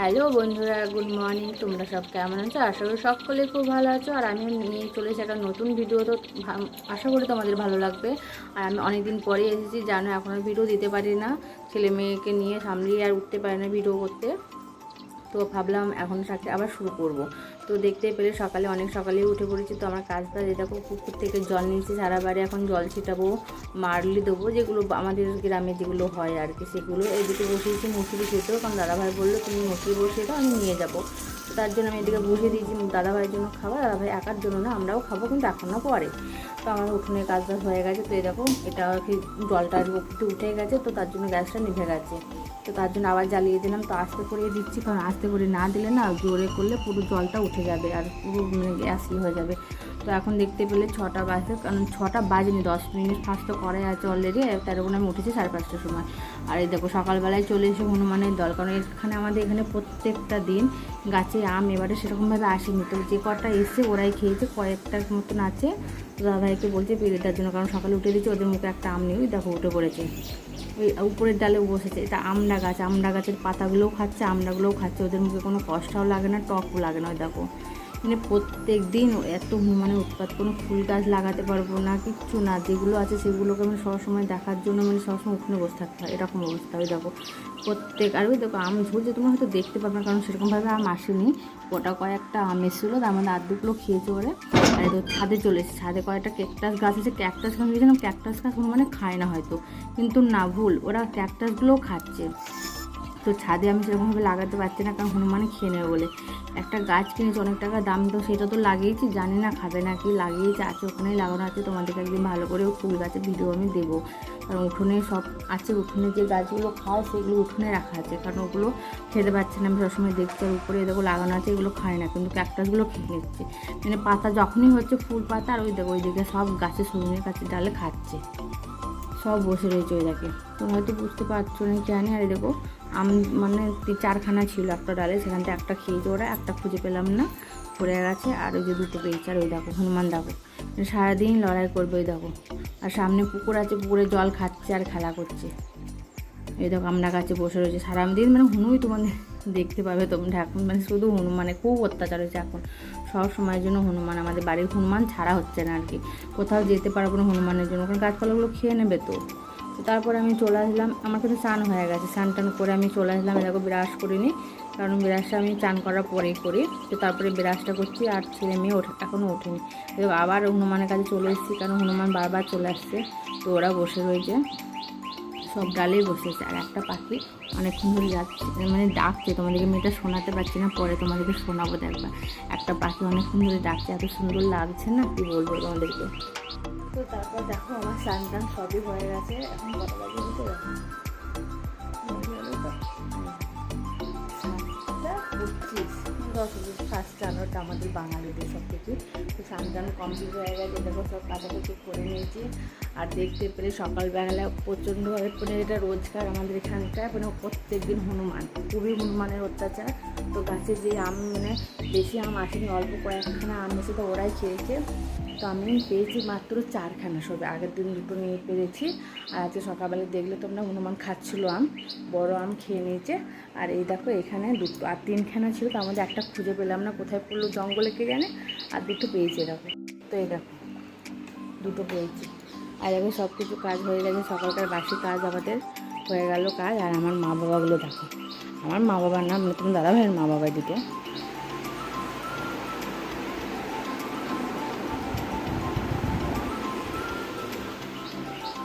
Hello বন্ধুরা, good morning. তোমরা সব কেমন আছো? আশা করি সকলে খুব ভালো আছো। আর আমি নিয়ে চলে এসে একটা নতুন ভিডিও। তো আশা করি তোমাদের ভালো লাগবে। আর আমি অনেকদিন পরে এসেছি, জানো, এখন ভিডিও দিতে পারি না। ছেলে মেয়েকে নিয়ে সামলিয়ে আর উঠতে পারি না ভিডিও করতে। তো ভাবলাম এখন সাথে আবার শুরু করব। তো দেখতে পেলে সকালে, অনেক সকালেই উঠে পড়েছি। তো আমার কাজটা দেখো, পুকুর থেকে জল নিয়েছি, সারা বাড়ি এখন জল ছিটাবো, মারলি দেবো, যেগুলো আমাদের গ্রামে যেগুলো হয় আর কি, সেগুলো। এদিকে বসিয়েছি মুসুরি খেতেও কারণ দাদাভাই বলল, তুমি মুসুরি বসিয়ে দাও, আমি নিয়ে যাব। তো তার জন্য আমি এদিকে বসিয়ে দিয়েছি দাদাভাইয়ের জন্য খাবার, দাদাভাই একার জন্য না, আমরাও খাব কিন্তু এখন না পরে। তো আমার উঠোনে কাজ বাজ হয়ে গেছে, তো এরকম এটা কি জলটা একটু উঠে গেছে, তো তার জন্য গ্যাসটা নিভে গেছে। তো তার জন্য আবার জ্বালিয়ে দিলাম, তো আস্তে করে দিচ্ছি, কারণ আস্তে করে না দিলে না জোরে করলে পুরো জলটা উঠে যাবে আর পুরো মানে গ্যাস হয়ে যাবে। তো এখন দেখতে পেলে ছটা বাজে, কারণ ছটা বাজেনি, দশ মিনিট ফার্স্ট তো করাই আছে অলরেডি তেরো গুণ আমি উঠেছি সাড়ে পাঁচটার সময়। আর এই দেখো, সকালবেলায় চলে এসে হনুমানের দল, কারণ এখানে আমাদের এখানে প্রত্যেকটা দিন গাছে আম এবারে সেরকমভাবে আসেনি। তো যে কটা এসছে, ওরাই খেয়েছে কয়েকটার মতন আছে। তো দাদাভাইকে বলছে পেরে দেওয়ার জন্য, কারণ সকালে উঠে দিচ্ছে ওদের মুখে একটা আম ওই দেখো উঠে পড়েছে। ওই উপরের ডালে বসেছে, এটা আমড়া গাছ, আমড়া গাছের পাতাগুলোও খাচ্ছে, আমড়াগুলোও খাচ্ছে, ওদের মুখে কোনো কষ্টও লাগে না, টকও লাগে না, ওই দেখো। মানে প্রত্যেক দিন এত মানে উৎপাত, কোনো ফুল গাছ লাগাতে পারব না, কিচ্ছু না, যেগুলো আছে সেগুলোকে আমি সবসময় দেখার জন্য মানে সবসময় ওখানে বসে থাকতে হয়, এরকম অবস্থা, ওই দেখো। প্রত্যেক, আর ওই দেখো, আম ঝুলছে তোমরা হয়তো দেখতে পাবে না, কারণ সেরকমভাবে আম আসেনি। ওটা কয়েকটা আম এসেছিল, তার মধ্যে আধ দুগুলো খেয়েছে ওরে। আর তো ছাদে চলে এসেছে, ছাদে কয়েকটা ক্যাকটাস গাছ আছে ক্যাকটাস গাছ ভেবেছিলাম ক্যাকটাস গাছ মানে খায় না হয়তো, কিন্তু না ভুল, ওরা ক্যাকটাসগুলোও খাচ্ছে। তো ছাদে আমি সেরকমভাবে লাগাতে পারছি না, কারণ হনুমানে খেয়ে নেবে বলে। একটা গাছ কিনেছি, অনেক টাকা দাম, তো সেটা তো লাগিয়েছি, জানি না খাবে না কি লাগিয়েছি, আছে ওখানেই লাগানো আছে, তোমাদেরকে একদিন ভালো করে ফুল গাছের ভিডিও আমি দেবো। কারণ উঠোনে সব আছে, উঠোনে যে গাছগুলো খায় সেগুলো উঠোনে রাখা আছে, কারণ ওগুলো খেতে পারছে না, আমি সবসময় দেখছি, আর উপরে দেখো লাগানো আছে, এগুলো খায় না, কিন্তু ক্যাকটাসগুলো খেয়ে নিচ্ছে। মানে পাতা যখনই হচ্ছে ফুল পাতা, আর ওই দেখো, ওইদিকে সব গাছে সজনে কাছে ডালে খাচ্ছে। সব বসে রয়েছে ওই দেখে তোমরা হয়তো বুঝতে পারছ না জানি, আর দেখো আম মানে চারখানা ছিল, একটা ডালে, সেখান থেকে একটা খেয়েছে ওরা, একটা খুঁজে পেলাম না, পড়ে গেছে, আর ওই যে দুটো পেয়েছে আর ওই দেখো, হনুমান দেখো মানে সারাদিন লড়াই করবে ওই দেখো, আর সামনে পুকুর আছে, পুকুরে জল খাচ্ছে আর খেলা করছে, এই দেখো আমরা গাছে বসে রয়েছে, সারাদিন মানে হনুই তোমাদের দেখতে পাবে তোমরা, এখন মানে শুধু হনুমানে খুব অত্যাচার হয়েছে এখন, সব সময়ের জন্য হনুমান, আমাদের বাড়ির হনুমান ছাড়া হচ্ছে না আর কি, কোথাও যেতে পারব না হনুমানের জন্য, কারণ গাছপালাগুলো খেয়ে নেবে তো তারপরে আমি চলে আসলাম, আমার কিন্তু স্নান হয়ে গেছে। স্নান টান করে আমি চলে আসলাম এরকম ব্রাশ করিনি, কারণ ব্রাশটা আমি চান করার পরেই করি। তো তারপরে ব্রাশটা করছি আর ছেলে মেয়ে ওঠে এখনও ওঠেনি। আবার হনুমানের কাছে চলে এসেছি, কারণ হনুমান বারবার চলে আসছে, তো ওরা বসে রয়েছে। সব ডালেই বসেছে আর একটা পাখি অনেকক্ষণ ধরে যাচ্ছে মানে ডাকছে তোমাদেরকে মেয়েটা শোনাতে পারছি না পরে তোমাদেরকে শোনাবো দেখবা একটা পাখি অনেকক্ষণ ধরে ডাকছে এত সুন্দর লাগছে না কি বলব তোমাদেরকে তো তারপর দেখো আমার স্নান টান সবই হয়ে গেছে এখন কত বাজে দশ ফার্স্ট জানুয়ারিটা আমাদের বাঙালিদের সব থেকে। তো স্নান কমপ্লিট হয়ে গেছে, দেখো সব কাছাকাছি করে নিয়েছি। আর দেখতে পেলে সকালবেলা প্রচণ্ডভাবে মানে এটা রোজগার আমাদের এখানটায় মানে প্রত্যেক দিন হনুমান, খুবই হনুমানের অত্যাচার। তো গাছে যে আম মানে বেশি আম আসেনি, অল্প কয়েকখানা আম এসে তো ওরাই খেয়েছে। তো আমি পেয়েছি মাত্র চারখানা সবে, আগের দিন দুটো নিয়ে পেরেছি। আর আজকে সকালবেলা দেখলে তোমরা হনুমান খাচ্ছিলো আম, বড় আম খেয়ে নিয়েছে। আর এই দেখো এখানে দুটো, আর তিনখানা ছিল, তার মধ্যে একটা খুঁজে পেলাম না কোথায় পড়ল, জঙ্গলে কে জানে? আর দুটো পেয়েছি দেখো তো দেখো, দুটো পেয়েছি। আর এখন সব কিছু কাজ হয়ে গেছে, সকালকার বাসি কাজ আমাদের হয়ে গেল কাজ। আর আমার মা বাবাগুলো দেখো, আমার মা বাবার নাম নতুন দাদাভাইয়ের দাদা ভাইয়ের মা বাবা দুটো।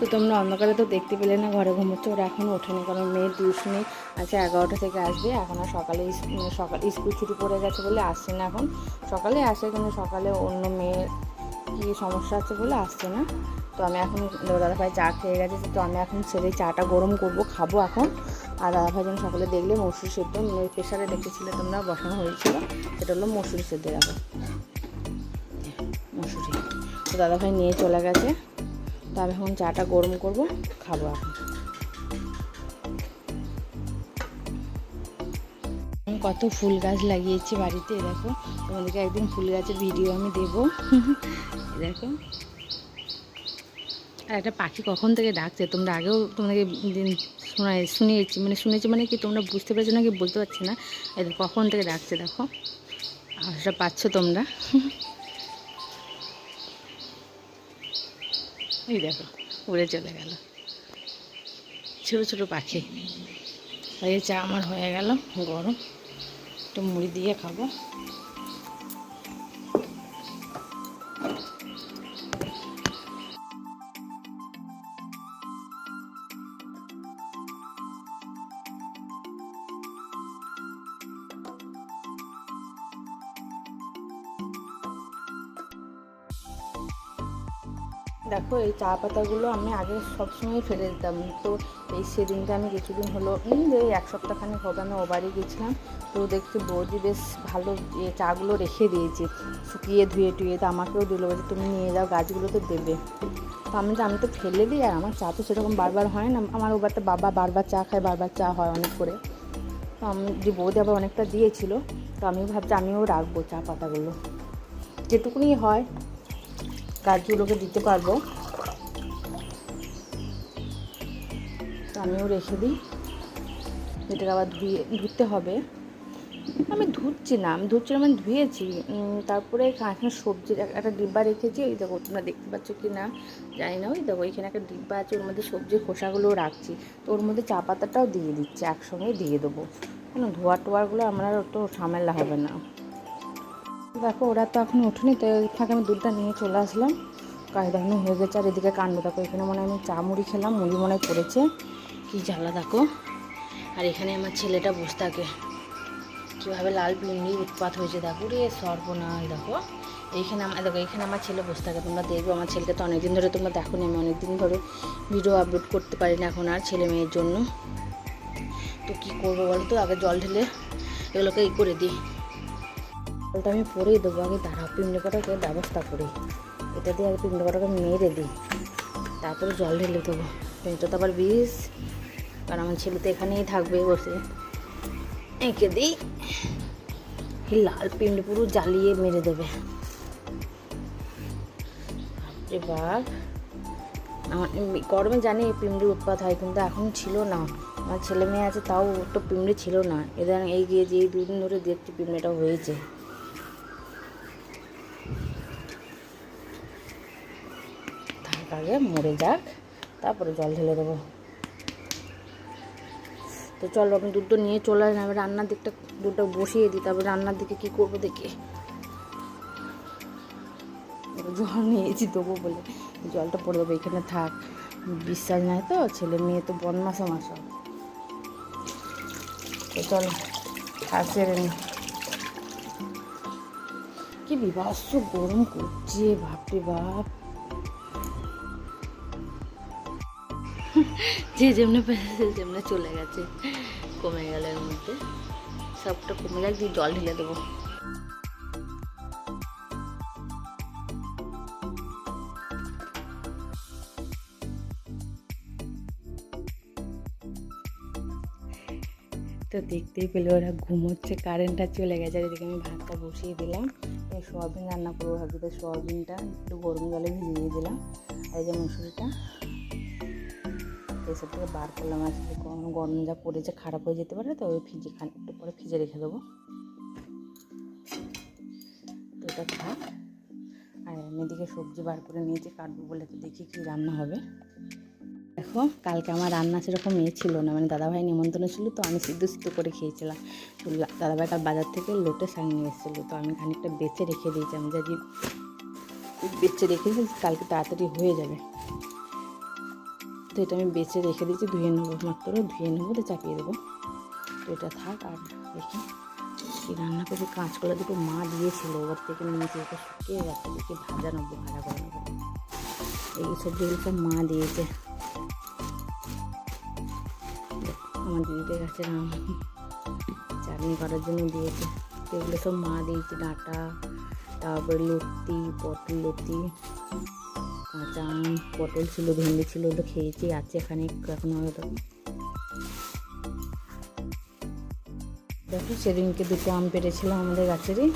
তো তোমরা অন্ধকারে তো দেখতে পেলে না, ঘরে ঘুমোচ্ছে, ওরা এখনও ওঠেনি, কারণ মেয়ের টিউশনি আছে এগারোটা থেকে আসবে, এখন আর সকালে মানে সকাল, স্কুল ছুটি পড়ে গেছে বলে আসছে না এখন। সকালে আসে, কিন্তু সকালে অন্য মেয়ের কী সমস্যা আছে বলে আসছে না। তো আমি এখন দাদা ভাই চা খেয়ে গেছে, তো আমি এখন ছেলে চাটা গরম করব, খাব এখন। আর দাদা ভাই যখন সকালে দেখলে মসুর সেদ্ধ মানে প্রেশারে দেখেছিলে তোমরা, বসানো হয়েছিল, সেটা হলো মসুর সেদ্ধ, দেখো। মসুরি তো দাদা ভাই নিয়ে চলে গেছে। তো আমি এখন চাটা গরম করব, খাব এখন। কত ফুল গাছ লাগিয়েছি বাড়িতে দেখো, তোমাদেরকে একদিন ফুল গাছের ভিডিও আমি দেবো। দেখো। আর একটা পাখি কখন থেকে ডাকছে? তোমরা আগেও তোমাদেরকে শোনাই শুনিয়েছি মানে শুনেছি মানে কি তোমরা বুঝতে পেরেছ নাকি বলতে পারছি না। এদের কখন থেকে ডাকছে দেখো। আওয়াজটা পাচ্ছ তোমরা। এই দেখো, উড়ে চলে গেল। ছোট ছোট পাখি। এই চা আমার হয়ে গেল, গরম। একটু মুড়ি দিয়ে খাব। দেখো, এই চা পাতাগুলো আমি আগে সবসময় ফেলে দিতাম। তো এই সেদিনটা আমি কিছুদিন হলো যে এক সপ্তাহখানেক হবে আমি ও বাড়ি গেছিলাম। তো দেখছি বৌদি বেশ ভালো, এ, চাগুলো রেখে দিয়েছি। শুকিয়ে ধুয়ে টুয়ে তো আমাকেও দিল, বলছে, তুমি নিয়ে যাও, গাছগুলো তো দেবে। তো আমি তো আমি তো ফেলে দিই, আর আমার চা তো সেরকম বারবার হয় না। আমার ও বাড়িতে বাবা বারবার চা খায়, বারবার চা হয় অনেক করে। তো আমি, যে বৌদি আবার অনেকটা দিয়েছিল, তো আমি ভাবছি, আমিও রাখব চা পাতাগুলো। যেটুকুনি হয়। গাছগুলোকে দিতে পারব। আমিও রেখে দিই। এটাকে আবার ধুয়ে ধুতে হবে। আমি ধুচ্ছি না আমি ধুচ্ছি আমি ধুয়েছি। উম, তারপরে এখানে সবজির একটা ডিব্বা রেখেছি। ওই দেখো তোমরা দেখতে পাচ্ছ কি না জানি না ওই দেখো এখানে একটা ডিব্বা আছে ওর মধ্যে সবজির খোসাগুলো রাখছি। তো ওর মধ্যে চা পাতাটাও দিয়ে দিচ্ছি একসঙ্গে দিয়ে দেবো। কেন ধোয়া টোয়ারগুলো আমরা তো ঝামেলা হবে না। দেখো, ওরা তো এখন ওঠেনি, তো ফাঁকে আমি দুধটা নিয়ে চলে আসলাম। কাজ দেখানো হয়ে গেছে, আর এদিকে কাণ্ড, দেখো, এখানে মনে আমি চা মুড়ি খেলাম, মুড়ি মনে পড়েছে কী জ্বালা, দেখো। আর এখানে আমার ছেলেটা বসে থাকে। কীভাবে লাল পিন্ডি উৎপাত হয়েছে, দেখো রে সর্বনাশ, দেখো। এইখানে আমার, দেখো এখানে আমার ছেলে বসে থাকে, তোমরা দেখবে, আমার ছেলেকে তো অনেকদিন ধরে তোমরা দেখো আমি অনেকদিন ধরে ভিডিও আপলোড করতে পারি না এখন আর ছেলে মেয়ের জন্য। তো কী করব বলো তো আগে জল ঢেলে এগুলোকে ই করে দিই। জলটা আমি পরেই দেবো। আগে দাঁড়াও পিমড়ে কটাকে ব্যবস্থা করি। এটা দিয়ে আগে পিমড়ে কটাকে মেরে দিই। তারপরে জল ঢেলে দেবো। এটা তো আবার বিষ। কারণ আমার ছেলে তো এখানেই থাকবে বসে। এঁকে দিই। এই লাল পিমড়ে পুরো জ্বালিয়ে মেরে দেবে। বাপ আমার গরমে জানি এই পিমড়ির উৎপাত হয়, কিন্তু এখন ছিল না। আমার ছেলে মেয়ে আছে, তাও তো পিমড়ি ছিল না। এদের এই গিয়ে যে দুদিন ধরে দেখছি পিমড়িটা হয়েছে থাক আগে মরে যাক, তারপরে জল ঢেলে দেবো। তো চলো, আমি দুধটা নিয়ে চলে আসলাম। রান্নার দিকটা, দুধটা বসিয়ে দিই, তারপরে রান্নার দিকে কী করব দেখি। জল নিয়েছি দেবো বলে, জলটা পড়ে দেবো এখানে থাক। বিশ্বাস নাই তো, ছেলে মেয়ে তো বনমাসা মাসা তো চলো নি। কি বিভৎস গরম করছে, বাপরে বাপ। যে যেমনি পেরেছে, যেমনি চলে গেছে। কমে গেল এর মধ্যে। সবটা কমে যাক দিয়ে জল ঢেলে দেবো। তো দেখতেই পেলে ওরা ঘুমোচ্ছে কারেন্টটা চলে গেছে। আর এদিকে আমি ভাতটা বসিয়ে দিলাম। সোয়াবিন রান্না করব ভাবছি। তো সোয়াবিনটা একটু গরম জলে ভিজিয়ে দিলাম। আর এই যে মুসুরিটা এসব থেকে বার করলাম। আসলে গরম গরম যা পড়েছে খারাপ হয়ে যেতে পারে, তো ওই ফ্রিজে খান, একটু পরে ফ্রিজে রেখে দেবো। তো এটা থাক আর আমি এদিকে সবজি বার করে নিয়েছি, কাটবো বলে তো দেখি কী রান্না হবে। দেখো, কালকে আমার রান্না সেরকম ইয়ে ছিল না মানে দাদাভাই নিমন্ত্রণ ছিল তো আমি সিদ্ধ সিদ্ধ করে খেয়েছিলাম। তো দাদাভাই কাল বাজার থেকে লোটে শাক নিয়ে এসেছিল, তো আমি খানিকটা বেচে রেখে দিয়েছি। আমি যদি বেচে রেখে দিয়েছি কালকে তাড়াতাড়ি হয়ে যাবে। তো এটা আমি বেছে রেখে দিয়েছি, ধুয়ে নেব মাত্র ধুয়ে নেব তো চাপিয়ে দেবো। তো এটা থাক আর দেখি কি রান্না করছি। কাঁচকলা দুটো মা দিয়েছিল, ওর থেকে নিয়েছি ওটা শুকিয়ে গেছে দেখি ভাজা নেব, ভাজা করে নেব। এই সবজিগুলো সব মা দিয়েছে। আমার দিদিদের কাছে রাম চাটনি করার জন্য দিয়েছে। এগুলো সব মা দিয়েছে, ডাঁটা, তারপরে লতি, পটল লতি। কাঁচা আম পটল ছিল, ভেন্ডি ছিল, ওগুলো খেয়েছি, আছে এখানে এখন হয়তো দেখো, সেদিনকে দুটো আম পেরেছিলাম আমাদের গাছেরই,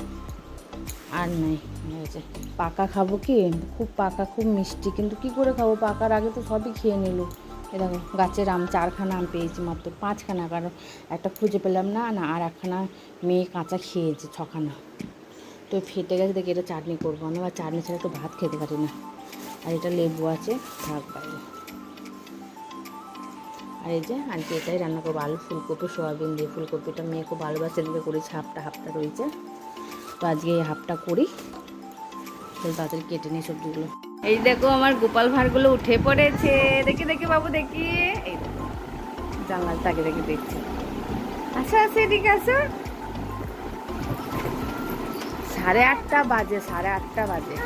আর নাই হয়েছে পাকা খাব কি? খুব পাকা, খুব মিষ্টি, কিন্তু কি করে খাব? পাকার আগে তো সবই খেয়ে নিল। এ দেখো, গাছের আম, চারখানা আম পেয়েছি মাত্র, পাঁচখানা, কারণ একটা খুঁজে পেলাম না না, আর একখানা মেয়ে কাঁচা খেয়েছে, ছখানা। তো ফেটে গেছে, দেখি এটা চাটনি করব আমি আবার চাটনি ছাড়া একটু ভাত খেতে পারি না। আর এটা লেবু আছে থাক বাইরে আর এই যে আজকে এটাই রান্না করব, আলু ফুলকপি, সোয়াবিন দিয়ে ফুলকপিটা মেয়ে খুব ভালোবাসে দিকে করেছি হাফটা হাফটা রয়েছে। তো আজকে এই হাফটা করি। তো তাড়াতাড়ি কেটে নিই সবজিগুলো। এই দেখো আমার গোপাল ভাঁড়গুলো উঠে পড়েছে। দেখি দেখি বাবু, দেখি। এই জানলার তাকে দেখে দেখছি। আসো আসো, এদিকে আসো। সাড়ে আটটা বাজে, সাড়ে আটটা বাজে।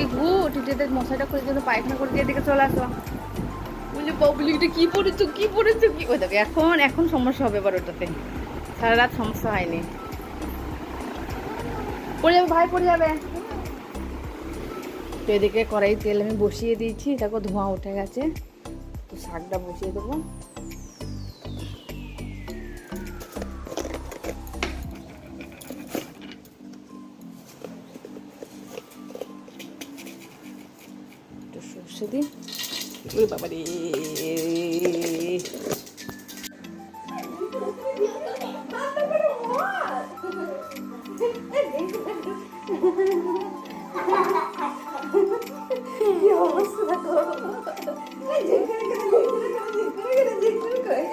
টিটিকে ঘু টিটিতে মশাইটা করে জন্য পায়খানা করে দিয়ে এদিকে চলে আসো বলি বাবুলি এটা কি পড়েছো কি পড়েছো, কি? ওই দেখো, এখন এখন সমস্যা হবে এবার ওটাতে। সারা রাত সমস্যা হয়নি। পড়ে যাবে, ভাই, পড়ে যাবে। তো এদিকে কড়াই তেল আমি বসিয়ে দিয়েছি, দেখো ধোঁয়া উঠে গেছে। তো শাকটা বসিয়ে দেবো। ওই বাবা রে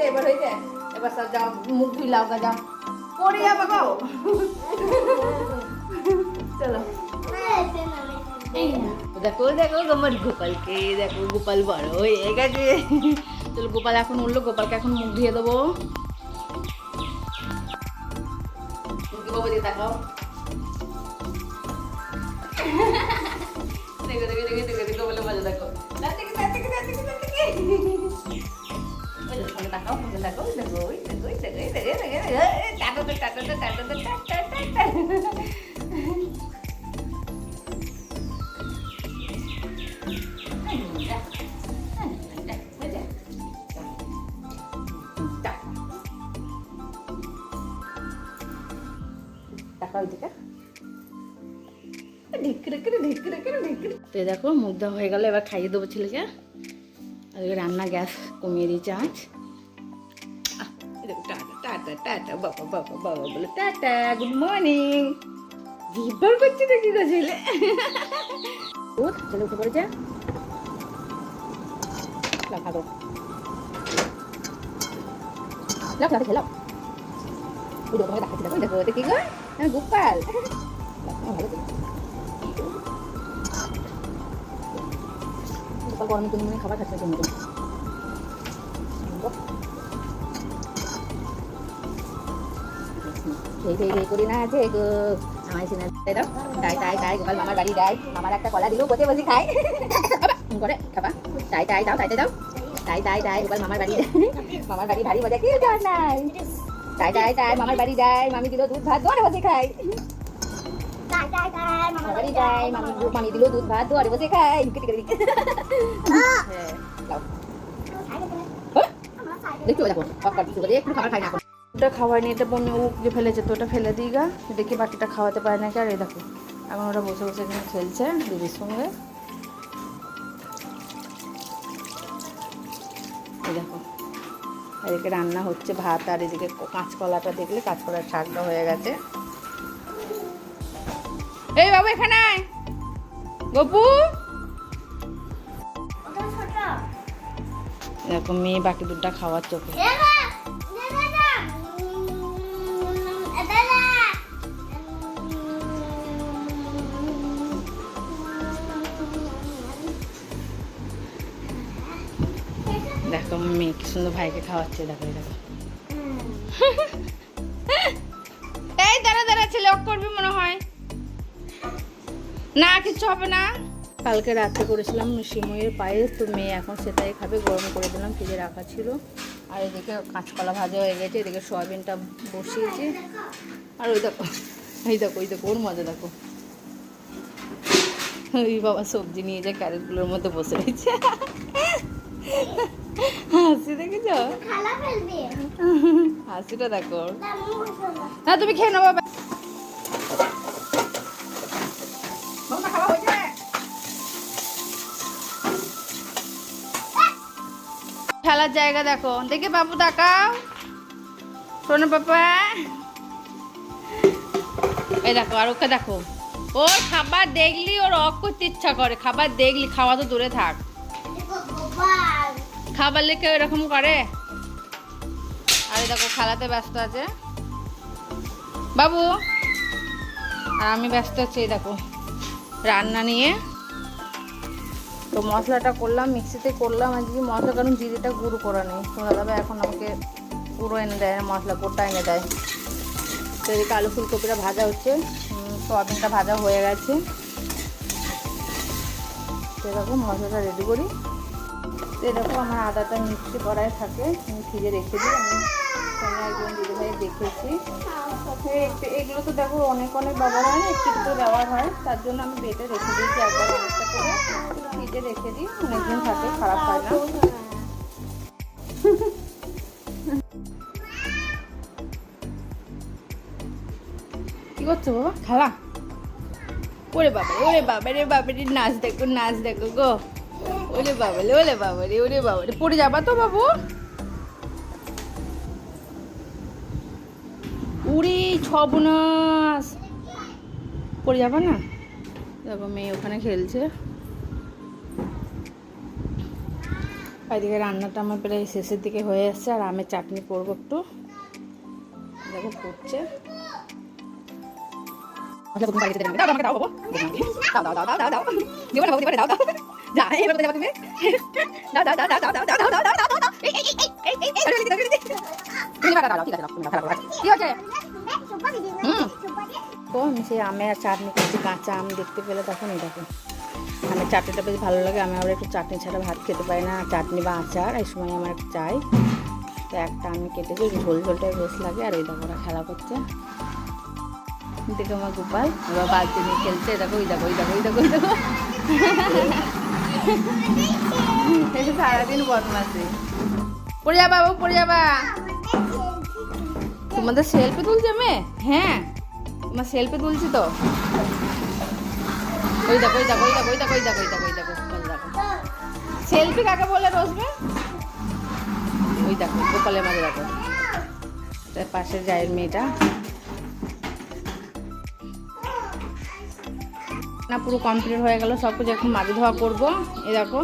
এবার হয়ে যায় এবার সব যাও মুখ ধুই লাও গা যাও পড়ে যাব গো দেখো দেখো আমার গোপালকে, দেখো গোপাল বড় হয়ে গেছে। চলো গোপাল এখন উঠল, গোপালকে এখন মুখ ধুয়ে দেবো। বাবু দিয়ে তাকাও। তো দেখো মুখ দেওয়া হয়ে গেল এবার খাইয়ে দেবো ছেলেকে। আর রান্না গ্যাস কমিয়ে দিয়েছে দেখো, টাটা টাটা টাটা বাবা বলে টাটা গুড মর্নিং হ্যাঁ গোপাল। করে। গোপাল গরমে তুমি মনে খাবার খাচ্ছে জন্য না তাই তাই তাই মামার বাড়ি একটা কলা দিলেও বসে বসে করে, খাবা। তাই তাই, দাও তাই দাও। তাই তাই তাই, গোপাল মামার বাড়ি মামার বাড়ি ভারী মজা, কি নাই? তাই তাই তাই, মামার বাড়ি যায় মামি দিল দুধ ভাত দোয়ারে বসে বাড়ি মামি মামি খাবার খাই না এখন ওটা খাওয়ায়নি এটা যে ফেলেছে তো ওটা ফেলে দিই গা দেখি বাকিটা খাওয়াতে পারে নাকি আর এই দেখো এখন ওরা বসে বসে খেলছে দিদির সঙ্গে দেখো, এদিকে রান্না হচ্ছে ভাত, আর এদিকে কাঁচকলাটা দেখলে কাঁচকলার শাকটা হয়ে গেছে। এই বাবু এখানে। গপু। দেখো মেয়ে বাকি দুধটা খাওয়ার চোখে। দেখো মেয়ে কি সুন্দর ভাইকে খাওয়াচ্ছে, দেখো দেখো। না কিছু হবে না। কালকে রাতে করেছিলাম সিমইয়ের পায়েস তো মেয়ে এখন সেটাই খাবে গরম করে দিলাম ফ্রিজে রাখা ছিল। আর এদিকে কাঁচকলা ভাজা হয়ে গেছে এদিকে সয়াবিনটা বসিয়েছি। আর ওই দেখো এই দেখো ওই দেখো ওর মজা দেখো। ওই বাবা সবজি নিয়ে যে ক্যারেটগুলোর মধ্যে বসে রয়েছে। হাসি দেখেছ? হাসিটা দেখো। না তুমি খেয়ে নেব খেলার জায়গা দেখো। দেখে বাবু তাকাও। শোনো পাপা। এই দেখো, আর ওকে দেখো। ওর খাবার দেখলি, ওর অক করতে ইচ্ছা করে। খাবার দেখলি, খাওয়া তো দূরে থাক। খাবার লেখে এরকম করে। আরে দেখো খেলাতে ব্যস্ত আছে। বাবু। আর আমি ব্যস্ত আছি দেখো। রান্না নিয়ে। তো মশলাটা করলাম, মিক্সিতে করলাম, আজকে মশলা কারণ জিরেটা গুঁড়ো করা নেই। তো দাদা এখন আমাকে গুঁড়ো এনে দেয়, মশলা গোটা এনে দেয়। তো এদিকে আলু ফুলকপিটা ভাজা হচ্ছে সোয়াবিনটা ভাজা হয়ে গেছে। তো এরকম মশলাটা রেডি করি। তো এরকম আমার আদাটা মিক্সি করায় থাকে, আমি ফ্রিজে রেখে দিই, আমি ফোনে একজন দিদিভাই দেখেছি। এগুলো তো দেখো, অনেক অনেক ব্যবহার হয় না, একটু একটু ব্যবহার হয়, তার জন্য আমি বেটে রেখে দিয়েছি একবার ফ্রিজে রেখে দিই থাকে, খারাপ হয় না। কি করছ বাবা? খেলা? ওরে বাবা ওরে বাবা রে বাবা রে, নাচ দেখো নাচ দেখো গো। ওরে বাবা রে, ওরে বাবা রে, ওরে বাবা রে। পড়ে যাবা তো বাবু। উড়ি ছবনাস। পড়ে যাবা না? দেখো মেয়ে ওখানে খেলছে। এদিকে রান্নাটা আমার প্রায় শেষের দিকে হয়ে আসছে আর আমের চাটনি করব একটু দেখো করছে ঠিক আছে দাও, তুমি দাও, খেলা করো। কি হয়েছে? হুম। তো আমি সেই আমের চাটনি করছি কাঁচা আম দেখতে পেলে তখন দেখো আমের চাটনিটা বেশ ভালো লাগে আমি আবার একটু চাটনি ছাড়া ভাত খেতে পারি না চাটনি বা আচার এই সময় আমার চাই তো একটা আমি কেটেছি ঝোল ঝোলটাই বেশ লাগে আর ওই দেখো ওরা খেলা করছে দেখো আমার গোপাল এবার বালতি নিয়ে খেলছে দেখো ওই দেখো ওই দেখো ওই দেখো ওই দেখো সারাদিন বদমাসি পড়ে যাবা বাবু পড়ে যাবা তোমাদের সেলফি তুলছে মেয়ে হ্যাঁ। তোমার সেলফি তুলছি তো। ওই দেখো ওই দেখো ওই দেখো ওই দেখো ওই দেখো ওই দেখো ওই দেখো সেলফি কাকে বলে রসবে ওই দেখো, গোপালের মাঝে দেখো। তার পাশে যায় মেয়েটা। না, পুরো কমপ্লিট হয়ে গেল, সব কিছু এখন মাটি ধোয়া করব। এ দেখো,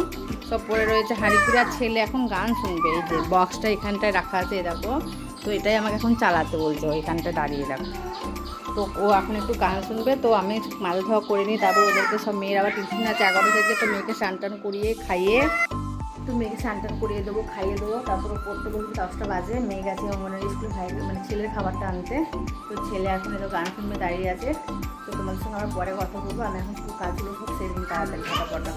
সব পড়ে রয়েছে হাঁড়ি ছেলে এখন গান শুনবে। এই যে বক্সটা এখানটায় রাখা আছে এ দেখো। তো এটাই আমাকে এখন চালাতে বলছে ওইখানটায় দাঁড়িয়ে দেখো তো ও এখন একটু গান শুনবে, তো আমি মাল ধোয়া করে নিই, তারপর ওদেরকে সব মেয়ের আবার টিফিন আছে, এগারো থেকে তো মেয়েকে স্নান টান করিয়ে খাইয়ে তো মেয়েকে স্নান টান করিয়ে দেবো, খাইয়ে দেবো, তারপরে পড়তে বসবো দশটা বাজে, মেয়ে গেছে অঙ্গনারী স্কুল, ভাই মানে ছেলের খাবারটা আনতে, তো ছেলে এখন এলো গান শুনবে, দাঁড়িয়ে আছে, তো তোমাদের সঙ্গে আমার পরে কথা বলব, আমি এখন শুধু কাজগুলো সব সেদিন তাড়াতাড়ি ফটাফটা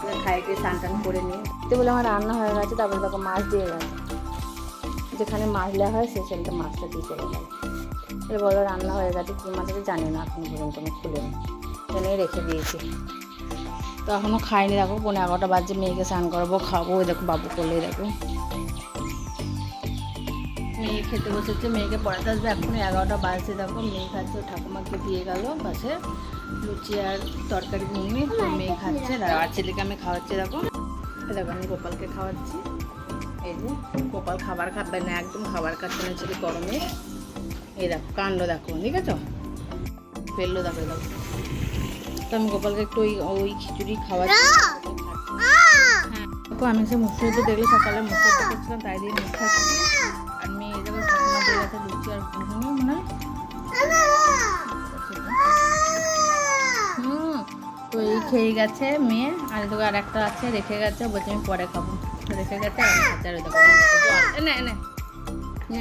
তো খাইকে স্নান টান করে নিই। তো বলে আমার রান্না হয়ে গেছে, তারপরে দেখো মাছ দিয়ে গেছে। যেখানে মাছ দেওয়া হয় ছেলেটা মাছটা দিয়ে চলে গেল এবার বলো, রান্না হয়ে গেছে কি মাছ জানি না, এখন পর্যন্ত আমি খুলে জন্যই রেখে দিয়েছি। তো এখনও খাইনি, দেখো পনেরো এগারোটা বাজে মেয়েকে স্নান করাবো, খাব ওই দেখো, বাবু করলে দেখো। মেয়ে খেতে বসেছে, মেয়েকে পড়াতে আসবে, এখন এগারোটা বাজছে, দেখো, মেয়ে খাচ্ছে ঠাকুমাকে দিয়ে গেল পাশে, লুচি আর তরকারি ঘুমিয়ে মেয়ে খাচ্ছে, আর ছেলেকে আমি খাওয়াচ্ছি, দেখো। দেখো, আমি গোপালকে খাওয়াচ্ছি। এই যে গোপাল খাবার খাবে না একদম খাবার খাচ্ছে না ছেলে গরমে। এই দেখো কাণ্ড দেখো ঠিক আছে? ফেলল দেখো দেখো। তো আমি গোপালকে একটু ওই ওই খিচুড়ি খাওয়াচ্ছি। হ্যাঁ দেখো আমি সে মুসুরিতে দেখলে সকালে মুসুরিতে করছিলাম তাই দিয়ে মুখ খাচ্ছি। আর মেয়ে এই দেখো ঠাকুমা লুচি আর ঘুগনি মনে হুম তো এই খেয়ে গেছে মেয়ে আর এদিকে আর একটা আছে রেখে গেছে বলছে আমি পরে খাব। গেছে আর ওই দেখো এনে এনে। নে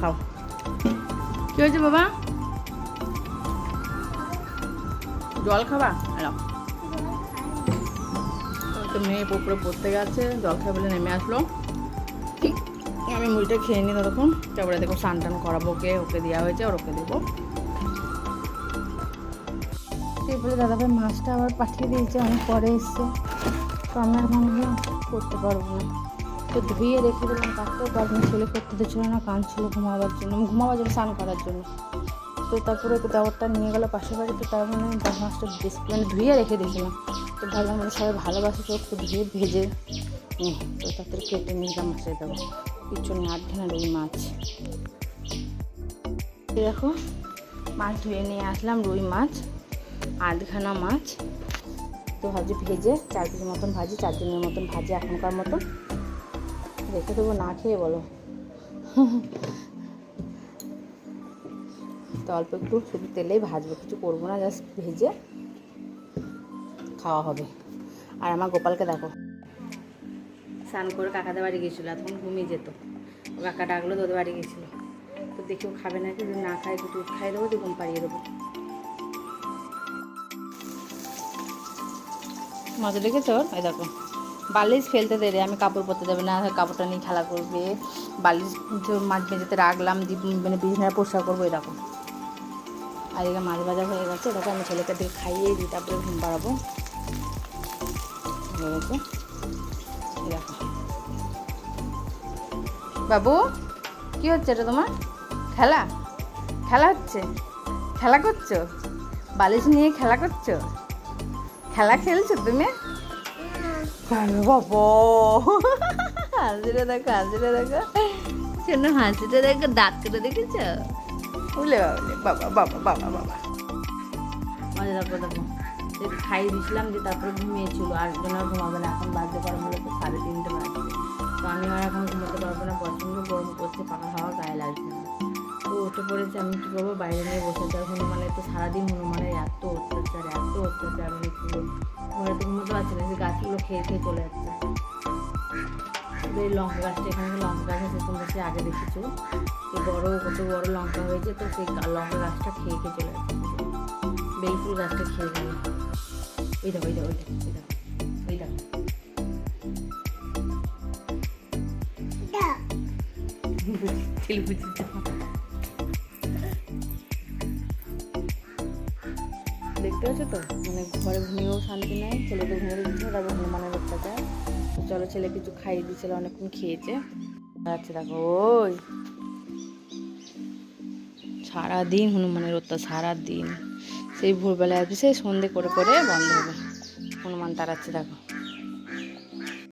খাও। কি হয়েছে বাবা? জল খাবা? এলাম তো মেয়ে পুকুরে পড়তে গেছে জল খাবে বলে নেমে আসলো। আমি মুড়িটা খেয়ে নিই ততক্ষণ। তারপরে দেখো স্নান টান করাবো ওকে ওকে দেওয়া হয়েছে আর ওকে দেবো। এরপরে দাদাভাই, মাছটা আবার পাঠিয়ে দিয়েছে আমি পরে এসছে। তো আমি আর ভাবলাম করতে পারব না। তো ধুয়ে রেখে দিলাম পারব না ছেলে করতে দিচ্ছিল না কাঁদছিল ঘুমাবার জন্য ঘুমাবার জন্য, স্নান করার জন্য। তো তো তারপরে তো দেওয়ারটা নিয়ে গেল পাশের বাড়ি, তো তার মানে মাছটা মানে ধুয়ে রেখে দিয়েছিলাম। তো ভাবলাম মানে সবাই ভালোবাসে, তো একটু ধুয়ে ভেজে তো তাড়াতাড়ি কেটে নিলাম মাছের দেবো কিছু নেই আটখানা রুই মাছ। দেখো মাছ ধুয়ে নিয়ে আসলাম, রুই মাছ। আধখানা মাছ। তো ভাজি ভেজে চার পিসের মতন ভাজি, চার চারজনের মতন ভাজি এখনকার মতন। রেখে দেবো, না খেয়ে বলো। তো অল্প একটু শুধু তেলেই ভাজবো, কিছু করব না জাস্ট ভেজে খাওয়া হবে। আর আমার গোপালকে দেখো। স্নান করে কাকাদের বাড়ি গেছিল তখন ঘুমিয়ে যেত। কাকা ডাকলো, তোদের বাড়ি গেছিল। তো দেখি খাবে নাকি? যদি না খায়, একটু দুধ খাই দেবো দিয়ে ঘুম পাড়িয়ে দেবো। মজা লেগেছে ওর এই দেখো। বালিশ ফেলতে দেবে আমি কাপড় পরতে দেবে না, কাপড়টা নিয়ে খেলা করবে। বালিশ মাছ ভেজেতে রাখলাম মানে বিছানা পরিষ্কার করব এরকম আর এদিকে মাছ ভাজা হয়ে গেছে, এটাকে আমি ছেলেকে দিকে খাইয়ে দিই, তারপরে ঘুম পাড়াবো। বাবু, কি হচ্ছে এটা তোমার? খেলা? খেলা হচ্ছে? খেলা করছ? বালিশ নিয়ে খেলা করছ? খেলা খেলছো তুমি? বাবা। হাসিটা দেখো হাসিটা দেখো। শোনো হাসিটা দেখো দাঁত কেটে দেখেছ? উলে বাবা বাবা বাবা বাবা মজা দেখো। দিয়েছিলাম যে তারপরে ঘুমিয়েছিল আর জন্য আর ঘুমাবে না এখন পারে সাড়ে তিনটে তো আমি আর এখন ঘুমাতে পারব না প্রচণ্ড গরম করছে পাকা হাওয়া গায়ে লাগছে না। উঠে পড়েছে আমি কী করব? বাইরে নিয়ে বসে যাই হনুমানের তো সারাদিন হনুমানের এত অত্যাচার এত অত্যাচার মানে কী ঘরে তো ঘুমোতে পারছে না যে গাছগুলো খেয়ে খেয়ে চলে যাচ্ছে। এই লঙ্কা গাছটা এখানে লঙ্কা গাছ আছে তোমরা সে আগে দেখেছ? তো বড় কত বড় লঙ্কা হয়েছে তো সেই লঙ্কা গাছটা খেয়ে খেয়ে চলে যাচ্ছে। বেলফুল গাছটা খেয়ে গেল ওই দেখো ওই দেখো ওই দেখো ওই দেখো ওই দেখো। ছেলে দেখতে আছে তো? মানে ঘরে ঘুমিয়েও শান্তি নাই ছেলেকে ঘুমিয়ে দিচ্ছে তারপর হনুমানের অত্যাচার তো চলো ছেলে কিছু খাইয়ে দিচ্ছে অনেকক্ষণ খেয়েছে। আচ্ছা দেখো, ওই। সারাদিন হনুমানের অত্যাচার সারাদিন। সেই ভোরবেলায় আসবে সেই সন্ধে করে করে বন্ধ হবে। হনুমান তাড়াচ্ছে দেখো।